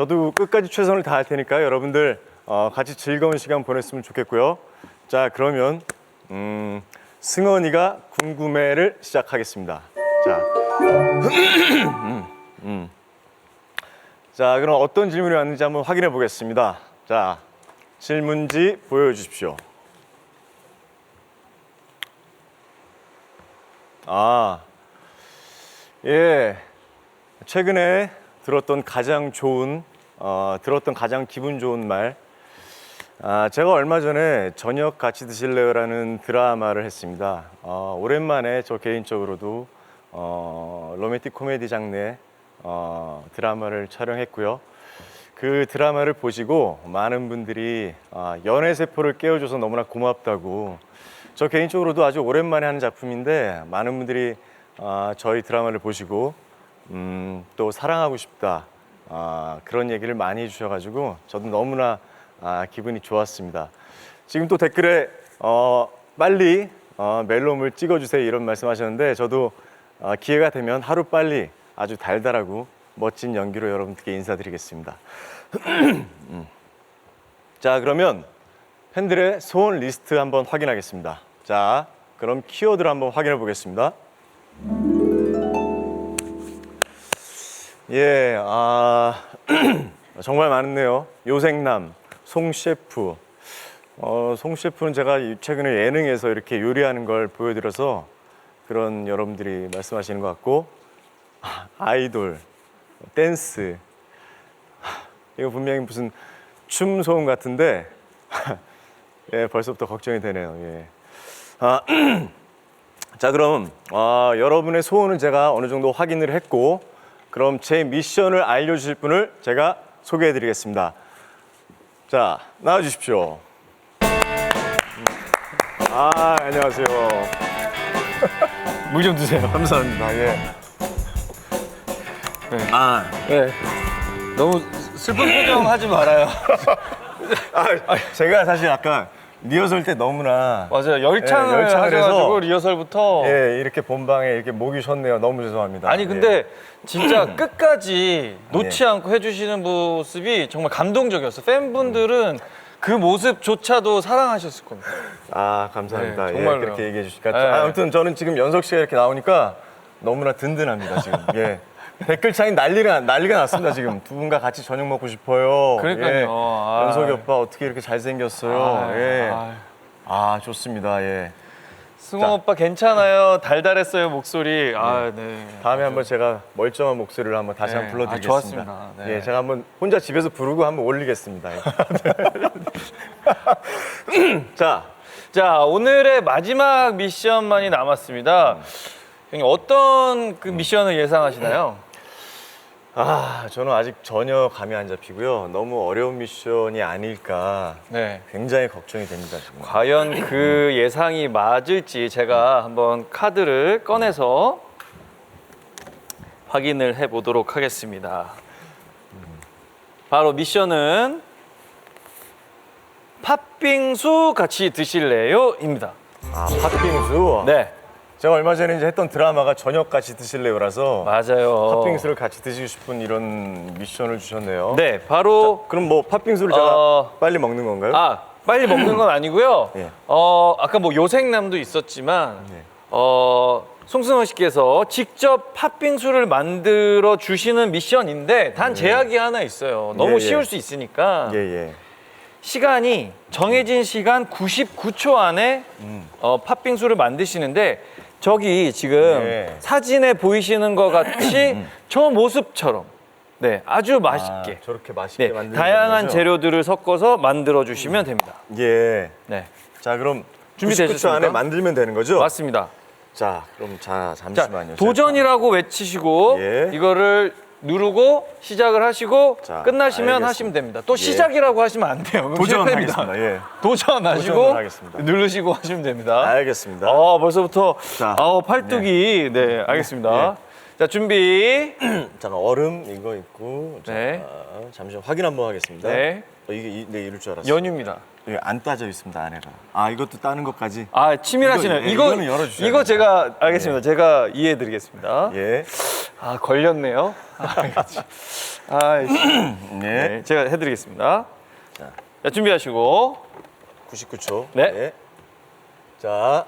저도 끝까지 최선을 다할 테니까 여러분들 어, 같이 즐거운 시간 보냈으면 좋겠고요. 자, 그러면 음, 승원이가 궁금해를 시작하겠습니다. 자, 음, 음. 자, 그럼 어떤 질문이 왔는지 한번 확인해 보겠습니다. 자, 질문지 보여주십시오. 아, 예. 최근에 들었던 가장 좋은, 어, 들었던 가장 기분 좋은 말. 아, 제가 얼마 전에 저녁 같이 드실래요라는 드라마를 했습니다. 어, 오랜만에 저 개인적으로도 어, 로맨틱 코미디 장르의 어, 드라마를 촬영했고요. 그 드라마를 보시고 많은 분들이 아, 연애 세포를 깨워줘서 너무나 고맙다고 저 개인적으로도 아주 오랜만에 하는 작품인데 많은 분들이 아, 저희 드라마를 보시고 음, 또 사랑하고 싶다 아, 그런 얘기를 많이 해주셔가지고 저도 너무나 아, 기분이 좋았습니다. 지금 또 댓글에 어, 빨리 어, 멜롬을 찍어주세요 이런 말씀하셨는데 저도 어, 기회가 되면 하루 빨리 아주 달달하고 멋진 연기로 여러분들께 인사드리겠습니다. 음. 자 그러면 팬들의 소원 리스트 한번 확인하겠습니다. 자 그럼 키워드를 한번 확인해 보겠습니다. 예, 아 정말 많네요. 요생남, 송 셰프. 어, 송 셰프는 제가 이- 최근에 예능에서 이렇게 요리하는 걸 보여드려서 그런 여러분들이 말씀하시는 것 같고 아, 아이돌, 댄스. 하, 이거 분명히 무슨 춤 소음 같은데 예, 벌써부터 걱정이 되네요. 예. 아, 자, 그럼 아, 여러분의 소원은 제가 어느 정도 확인을 했고 그럼 제 미션을 알려주실 분을 제가 소개해드리겠습니다. 자, 나와주십시오. 아, 안녕하세요. 물 좀 드세요. 감사합니다. 예. 아, 네. 너무 슬픈 표정 하지 말아요. 아, 제가 사실 아까 리허설 때 너무나 맞아요. 열창을, 예, 열창을 하셔가지고 해서 리허설부터. 예, 이렇게 본방에 이렇게 목이 쉬었네요. 너무 죄송합니다. 아니 근데 예. 진짜 끝까지 놓지 않고 해주시는 모습이 정말 감동적이었어요. 팬분들은 그 모습조차도 사랑하셨을 겁니다. 아 감사합니다. 네, 예, 정말로요. 그렇게 얘기해 주시니까 네. 아, 아무튼 저는 지금 연석 씨가 이렇게 나오니까 너무나 든든합니다 지금. 예. 댓글창이 난리가 난리가 났습니다 지금 두 분과 같이 저녁 먹고 싶어요. 그러니까요. 예. 아. 연석이 오빠 어떻게 이렇게 잘생겼어요. 아, 예. 아. 아 좋습니다. 예. 승호 오빠 괜찮아요. 달달했어요 목소리. 아 네. 다음에 한번 제가 멀쩡한 목소리를 한번 다시 네. 한번 불러드리겠습니다. 아, 좋았습니다. 네. 예, 제가 한번 혼자 집에서 부르고 한번 올리겠습니다. 예. 자, 자 오늘의 마지막 미션만이 남았습니다. 형님 어떤 그 미션을 예상하시나요? 아 저는 아직 전혀 감이 안 잡히고요. 너무 어려운 미션이 아닐까 네. 굉장히 걱정이 됩니다 지금. 과연 그 예상이 맞을지 제가 한번 카드를 꺼내서 확인을 해 보도록 하겠습니다. 바로 미션은 팥빙수 같이 드실래요?입니다. 아 팥빙수. 네, 제가 얼마 전에 이제 했던 드라마가 저녁 같이 드실래요라서 맞아요. 팥빙수를 같이 드시고 싶은 이런 미션을 주셨네요. 네, 바로 그럼 뭐 팥빙수를 제가 어, 빨리 먹는 건가요? 아 빨리 먹는 건 아니고요. 예. 어 아까 뭐 요생남도 있었지만 예. 어 송승헌 씨께서 직접 팥빙수를 만들어 주시는 미션인데 단 제약이 하나 있어요. 너무 예, 예. 쉬울 수 있으니까 예 예. 시간이 정해진 시간 99초 안에 음. 어, 팥빙수를 만드시는데 저기 지금 네. 사진에 보이시는 것 같이 저 모습처럼 네 아주 맛있게 아, 저렇게 맛있게 네, 만드는 다양한 거죠? 재료들을 섞어서 만들어 주시면 됩니다. 예. 네, 자 그럼 준비되셨습니까? 99초 안에 만들면 되는 거죠? 맞습니다. 자 그럼 자 자, 잠시만요. 도전이라고 외치시고 예. 이거를 누르고 시작을 하시고 자, 끝나시면 알겠습니다. 하시면 됩니다. 또 예. 시작이라고 하시면 안 돼요. 그럼 도전하겠습니다. 실패입니다. 예. 도전하시고 도전을 하겠습니다. 누르시고 하시면 됩니다. 알겠습니다. 어, 벌써부터 자, 어, 팔뚝이 네, 알겠습니다. 자, 준비. 잠깐 얼음 이거 있고. 자, 네. 잠시만 확인 한번 하겠습니다. 네. 어, 이게 이, 네 이럴 줄 알았어요. 연유입니다. 이게 안 따져 있습니다 안에가. 아 이것도 따는 것까지. 아, 치밀하시네요. 이거, 예, 이거 이거는 열어주셔야 이거 됩니다. 제가 알겠습니다. 제가 이해해 드리겠습니다. 예. 아, 걸렸네요. 아, 네. 네, 제가 해드리겠습니다. 자, 준비하시고. 99초. 네. 자,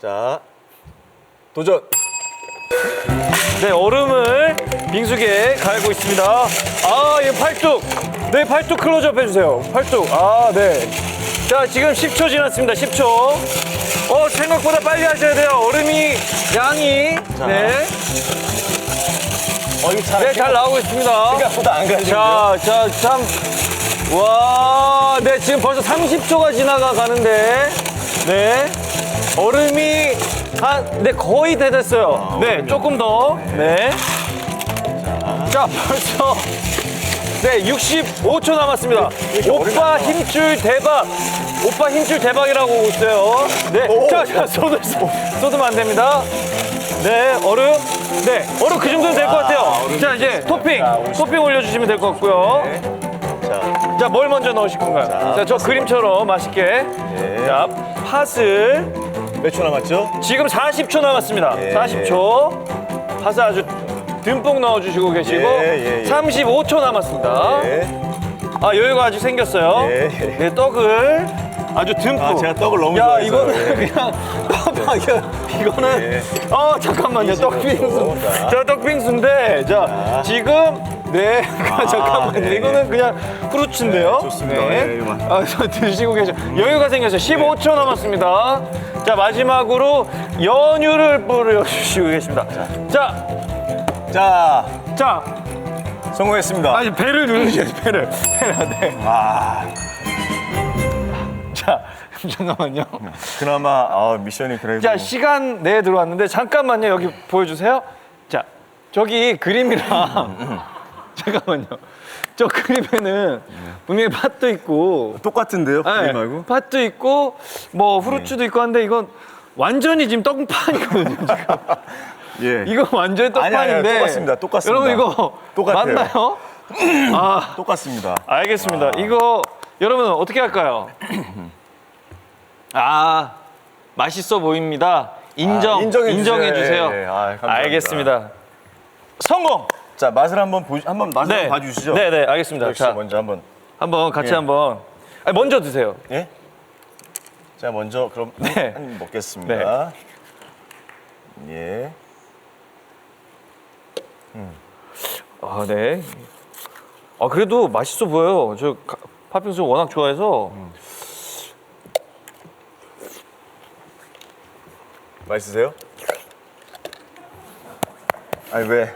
자, 도전. 네, 얼음을 빙수기에 갈고 있습니다. 아, 이 팔뚝. 네, 팔뚝 클로즈업 해주세요. 팔뚝. 아, 네. 자, 지금 10초 지났습니다. 10초. 어, 생각보다 빨리 하셔야 돼요. 얼음이, 양이. 네. 어, 이게 잘, 네, 잘 나오고 있습니다. 생각보다 안 가죠. 자, 자, 참. 와, 네, 지금 벌써 30초가 지나가 가는데. 네. 얼음이 한, 네, 거의 다 됐어요. 네, 조금 더. 네. 자, 벌써. 네, 65초 남았습니다. 오빠 힘줄 대박. 오빠 힘줄 대박이라고 오고 있어요. 네. 오. 자, 자, 쏟을, 쏟으면 안 됩니다. 네, 얼음. 네, 얼음 그 정도는 될 것 같아요. 자, 이제 토핑. 토핑 올려주시면 될 것 같고요. 자, 자, 뭘 먼저 넣으실 건가요? 자, 저 그림처럼 맛있게. 네. 자, 팥을 몇 초 남았죠? 지금 40초 남았습니다. 예. 40초. 팥을 아주 듬뿍 넣어주시고 계시고 예, 예, 예. 35초 남았습니다. 네. 아, 여유가 아주 생겼어요. 예. 네, 떡을 아주 듬뿍. 아, 제가 떡을 너무 야, 좋아해서. 이거는 예. 그냥 떡, 이거는 예. 어, 잠깐만요. 떡빙수. 자. 자, 떡빙수인데 자, 지금 네, 잠깐만요. 네. 이거는 그냥 후르츠인데요. 네, 좋습니다. 네, 이거만. 아, 저 드시고 계셔. 여유가 생겼어요. 15초 남았습니다. 자, 마지막으로 연유를 뿌려주시고 계십니다. 자, 자, 자, 성공했습니다. 아니 배를 누르셔야지 배를. 배를 네. 아, 자, 잠깐만요. 그나마 아, 미션이 그래도. 자, 시간 내에 들어왔는데 잠깐만요. 여기 보여주세요. 자, 저기 그림이랑 잠깐만요. 저 그림에는 분명히 팥도 있고 똑같은데요? 네, 그림 말고? 팥도 있고 뭐 후르츠도 있고 한데 이건 완전히 지금 떡판이거든요. 지금. 예. 이거 완전히 아니, 아니, 떡판인데. 똑같습니다. 똑같습니다. 여러분 이거 똑같아요. 맞나요? 아, 똑같습니다. 알겠습니다. 이거 여러분 어떻게 할까요? 아, 맛있어 보입니다. 인정, 아, 인정해 주세요. 주세요. 예, 예. 아, 감사합니다. 알겠습니다. 성공. 자, 맛을 한번 보, 한번 맛을 한번 봐주시죠. 네, 네, 알겠습니다. 역시 자, 먼저 한번. 한번 같이 예. 한번. 아니, 먼저 드세요. 예? 자, 먼저 그럼 네. 한 입 먹겠습니다. 예. 아, 네. 아, 그래도 맛있어 보여요. 저 가- 팥빙수 워낙 좋아해서. 맛있으세요? 아니 왜?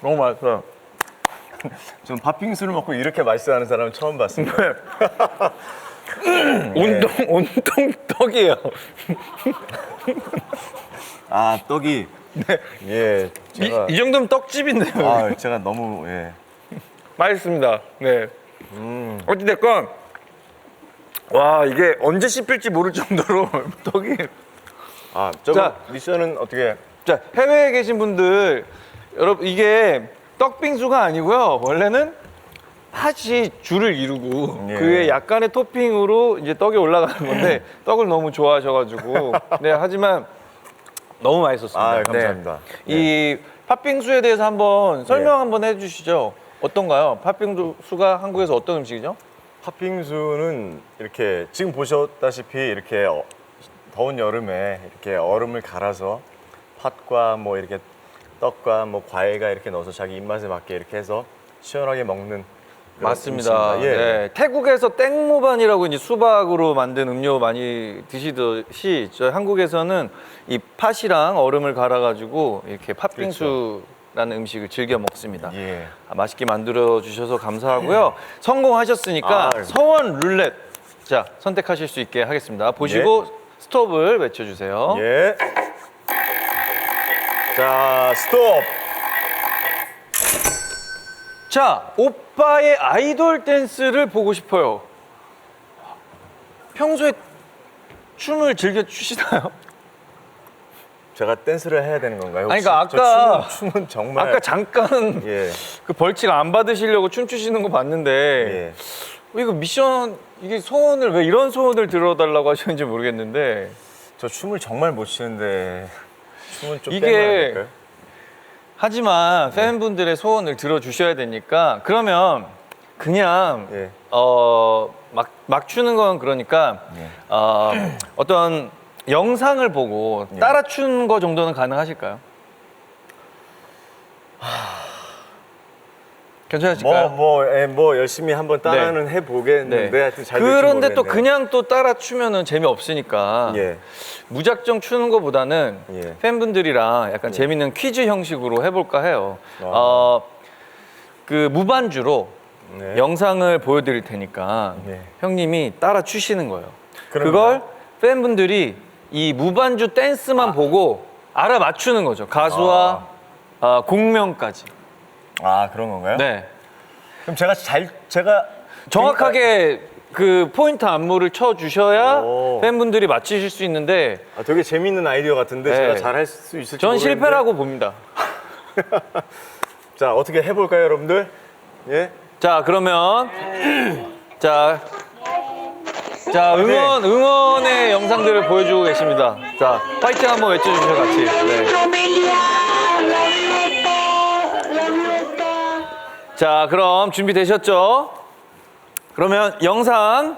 너무 맛있어요. 전 팥빙수를 먹고 이렇게 맛있어하는 사람은 처음 봤습니다. 온통, 온통 떡이에요. 아 떡이. 예. 이, 제가 이 정도면 떡집인데요. 아 제가 너무 예. 맛있습니다. 네. 어찌됐건, 와, 이게 언제 씹힐지 모를 정도로 떡이. 아 저거 자. 미션은 어떻게? 자, 해외에 계신 분들, 여러분, 이게 떡빙수가 아니고요. 원래는 팥이 줄을 이루고 예. 그 위에 약간의 토핑으로 이제 떡이 올라가는 건데 떡을 너무 좋아하셔가지고 네 하지만 너무 맛있었습니다. 아 감사합니다. 네. 이 팥빙수에 대해서 한번 설명 네. 한번 해주시죠. 어떤가요? 팥빙수가 한국에서 어떤 음식이죠? 팥빙수는 이렇게 지금 보셨다시피 이렇게 어- 더운 여름에 이렇게 얼음을 갈아서 팥과 뭐 이렇게 떡과 뭐 과일과 이렇게 넣어서 자기 입맛에 맞게 이렇게 해서 시원하게 먹는 그런 맞습니다. 음식입니다. 예. 네, 태국에서 땡모반이라고 이제 수박으로 만든 음료 많이 드시듯이 저희 한국에서는 이 팥이랑 얼음을 갈아가지고 이렇게 팥빙수 라는 음식을 즐겨 먹습니다. 예. 아, 맛있게 만들어 주셔서 감사하고요. 성공하셨으니까 아, 서원 룰렛 자 선택하실 수 있게 하겠습니다. 보시고 스톱을 외쳐주세요. 예. 자, 스톱. 자, 오빠의 아이돌 댄스를 보고 싶어요. 평소에 춤을 즐겨 추시나요? 제가 댄스를 해야 되는 건가요? 아니? 그러니까 저 아까- 춤은, 춤은 정말 아까 잠깐 예. 그 벌칙 안 받으시려고 춤 추시는 거 봤는데 예. 어, 이거 미션 이게 소원을 왜 이런 소원을 들어달라고 하셨는지 모르겠는데 저 춤을 정말 못 추는데 춤은 좀 이게 될까요? 하지만 팬분들의 소원을 들어주셔야 되니까 그러면 그냥 예. 어 막 막 추는 건 그러니까 예. 어, 어떤 영상을 보고 예. 따라 추는 거 정도는 가능하실까요? 괜찮으실까요? 뭐, 뭐, 예, 뭐 열심히 한번 따라는 해 보겠는데 네. 하여튼 잘 될지 그런데 또 모르겠네요. 그냥 또 따라 추면은 재미없으니까 예. 무작정 추는 것보다는 예. 팬분들이랑 약간 재밌는 퀴즈 형식으로 해볼까 해요. 아. 어, 그 무반주로 네. 영상을 보여드릴 테니까 네. 형님이 따라 추시는 거예요. 그럼요. 그걸 팬분들이 이 무반주 댄스만 보고 알아 맞추는 거죠. 가수와 아, 공명까지. 아 그런 건가요? 네. 그럼 제가 잘 제가 정확하게 그 포인트 안무를 쳐 주셔야 오. 팬분들이 맞히실 수 있는데 아, 되게 재밌는 아이디어 같은데 네. 제가 잘 할 수 있을지 전 모르겠는데. 실패라고 봅니다. 자 어떻게 해볼까요 여러분들? 예. 자 그러면 자, 자 응원 응원의 영상들을 보여주고 계십니다. 자 파이팅 한번 외쳐주시죠 같이. 네. 자 그럼 준비되셨죠? 그러면 영상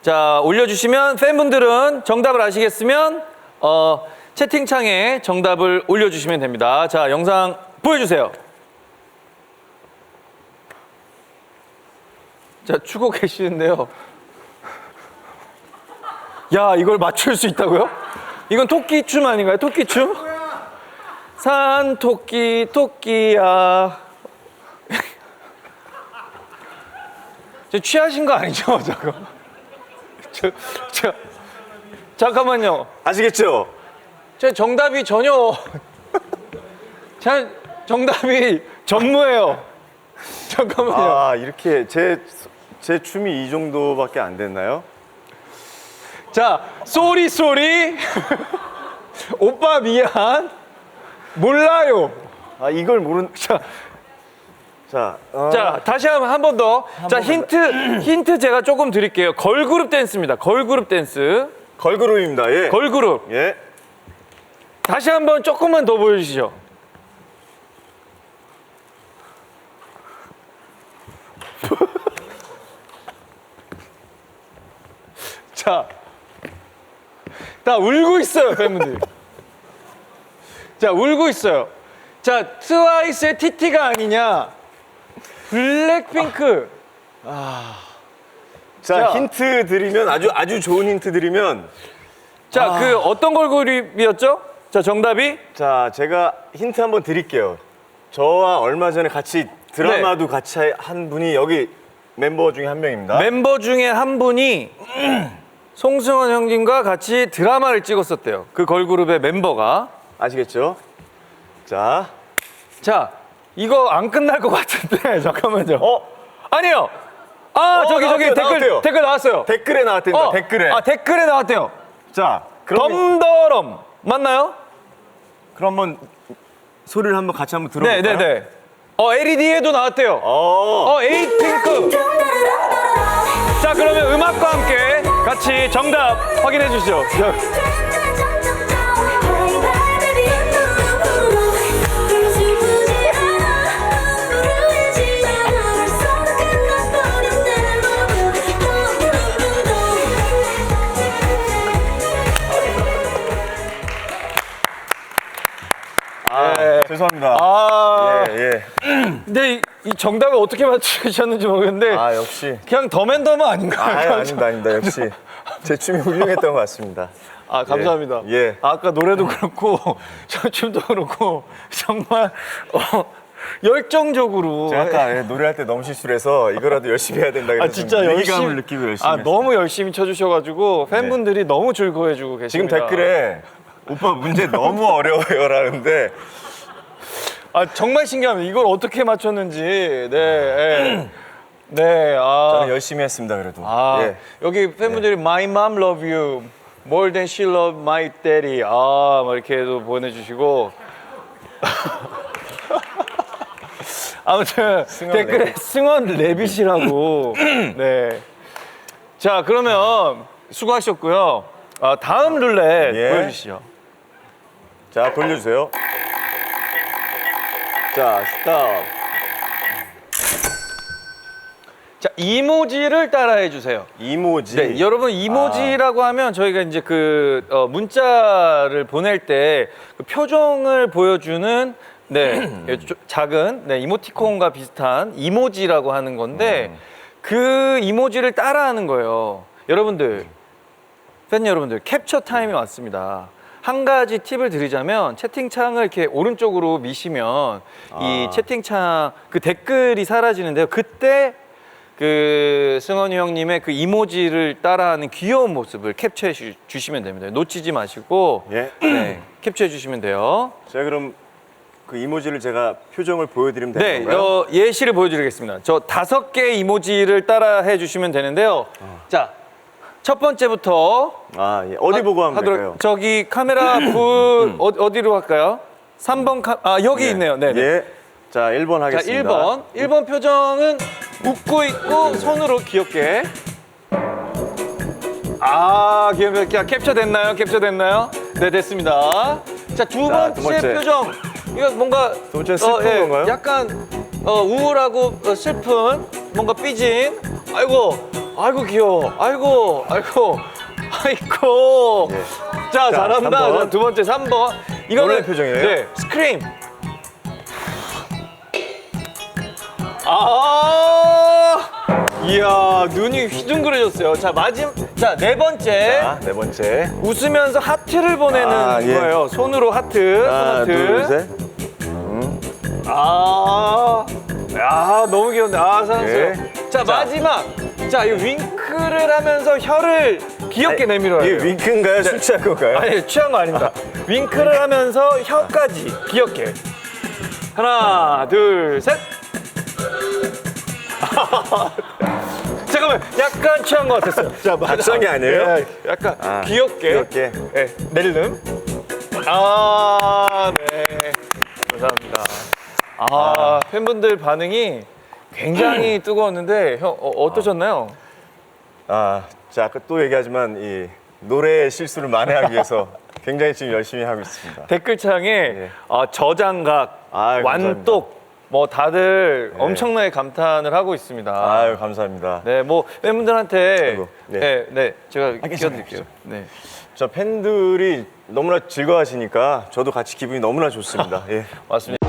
자 올려주시면 팬분들은 정답을 아시겠으면 어, 채팅창에 정답을 올려주시면 됩니다. 자 영상 보여주세요. 자, 추고 계시는데요. 야, 이걸 맞출 수 있다고요? 이건 토끼춤 아닌가요? 토끼춤? 산 토끼 토끼야. 저 취하신 거 아니죠, 잠깐? 저, 저, 잠깐만요. 아시겠죠? 제 정답이 전혀 제 정답이 전무예요. 잠깐만요. 아 이렇게 제 제 춤이 이 정도밖에 안 됐나요? 자, 쏘리 쏘리. 오빠 미안. 몰라요. 아 이걸 모른 자, 자, 어, 자 다시 한번 한번 더. 자, 힌트 힌트 제가 조금 드릴게요. 걸그룹 댄스입니다. 걸그룹 댄스. 걸그룹입니다. 예. 걸그룹. 예. 다시 한 번 조금만 더 보여주시죠. 자, 다 울고 있어요, 팬분들. 자, 울고 있어요. 자, 트와이스의 TT가 아니냐? 블랙핑크. 자, 자. 힌트 드리면 아주 아주 좋은 힌트 드리면 자, 그 어떤 걸그룹이었죠? 자, 정답이? 자 제가 힌트 한번 드릴게요. 저와 얼마 전에 같이 드라마도 같이 한 분이 여기 멤버 중에 한 명입니다. 멤버 중에 한 분이 송승헌 형님과 같이 드라마를 찍었었대요. 그 걸그룹의 멤버가. 아시겠죠? 자, 자, 이거 안 끝날 것 같은데 잠깐만요. 어 아니요. 아 어, 저기 저기 나왔대요, 댓글 나왔대요. 댓글 나왔어요. 댓글에 나왔답니다. 댓글에. 아 댓글에 나왔대요. 자, 그럼 덤더럼 맞나요? 그럼 한번 소리를 한번 같이 한번 들어볼까요? 네네네. 어 LED에도 나왔대요. 어, 어 에이핑크. 자 그러면 음악과 함께 같이 정답 확인해 주시죠. 아, 죄송합니다. 아, 예, 예. 근데 이, 정답을 어떻게 맞추셨는지 모르겠는데 아, 역시. 그냥 더맨더머 아닌가요? 아, 아닙니다, 아닙니다. 역시 제 춤이 훌륭했던 것 같습니다. 아 감사합니다. 예, 예. 아 까 노래도 그렇고 저 춤도 그렇고 정말 어, 열정적으로. 제가 아까 예, 노래할 때 너무 실수를 해서 이거라도 열심히 해야 된다 그래서 아 진짜 좀 열심히 느끼고 열심히 아 했어요. 너무 열심히 쳐주셔가지고 팬분들이 너무 즐거워해주고 지금 계십니다. 댓글에 오빠 문제 너무 어려워요라는데 아 정말 신기합니다. 이걸 어떻게 맞췄는지. 네. 네. 네. 아. 저는 열심히 했습니다 그래도 아, 예. 여기 팬분들이 My mom love you more than she love my daddy. 아, 막 이렇게도 보내주시고. 아무튼 승원 댓글에 레빗. 승원 레빗이라고. 네. 자, 그러면 수고하셨고요. 아, 다음 룰렛 예. 보여주시죠. 자 돌려주세요 자, 스탑. 자, 이모지를 따라해 주세요. 이모지. 네, 여러분 이모지라고 하면 저희가 이제 그 어, 문자를 보낼 때그 표정을 보여주는 네 예, 조- 작은 네, 이모티콘과 비슷한 이모지라고 하는 건데 그 이모지를 따라하는 거예요. 여러분들 팬 여러분들 캡처 타임이 왔습니다. 한 가지 팁을 드리자면 채팅창을 이렇게 오른쪽으로 미시면 이 아. 채팅창 그 댓글이 사라지는데요. 그때 그 승원이 형님의 그 이모지를 따라하는 귀여운 모습을 캡처해 주, 주시면 됩니다. 놓치지 마시고 예. 네, 캡처해 주시면 돼요. 자, 그럼 그 이모지를 제가 표정을 보여드리면 네, 되는 건가요? 어, 예시를 보여드리겠습니다. 저 다섯 개 이모지를 따라해 주시면 되는데요. 자, 첫 번째부터 아, 예. 어디 보고 하면 하도록- 될까요? 저기 카메라 불 어, 어디로 할까요? 3번 카, 아 여기 있네요. 네. 네. 예. 자, 1번 자, 하겠습니다. 1번. 1번 표정은 웃고 있고 손으로 귀엽게. 아, 귀엽게. 캡처 됐나요? 캡처 됐나요? 네, 됐습니다. 자, 두 자, 번째, 두 번째. 표정. 이거 뭔가 두 번째는 슬픈 건가요? 약간 어, 우울하고 어, 슬픈 뭔가 삐진. 아이고. 아이고 귀여워. 아이고. 아이고. 아이고. 예. 자, 자, 잘한다. 삼 번. 자, 두 번째 3번. 이거는 놀랄 표정이에요? 네. 스크림. 아! 이야, 눈이 휘둥그레졌어요. 자, 마지막 자, 네 번째. 자, 네 번째. 웃으면서 하트를 보내는 아, 예. 거예요. 손으로 하트. 하나, 손 하트. 둘, 셋. 아, 야, 너무 귀여운데. 아, 사랑스러워. 예. 자, 마지막. 자, 이 윙크를 하면서 혀를 귀엽게 내밀어요. 이게 윙크인가요? 술 취한 건가요? 아니, 취한 거 아닙니다. 윙크를 하면서 혀까지 귀엽게. 하나, 둘, 셋. 잠깐만, 약간 취한 것 같았어요. 자, 게 아니에요? 예, 약간 아, 귀엽게. 귀엽게. 예, 낼름. 아, 네. 감사합니다. 아, 팬분들 반응이 굉장히 뜨거웠는데, 형, 어, 떠셨나요 아, 자, 아까 또 얘기하지만 이 노래의 실수를 만회하기 위해서 굉장히 지금 열심히 하고 있습니다. 댓글창에 어, 저장각, 아유, 완독, 뭐 다들 엄청나게 감탄을 하고 있습니다. 아유, 감사합니다. 네, 뭐 팬분들한테 아이고, 네, 네. 네, 제가 괜찮아요. 끼워드릴게요. 네. 저 팬들이 너무나 즐거워하시니까 저도 같이 기분이 너무나 좋습니다. 예. 맞습니다.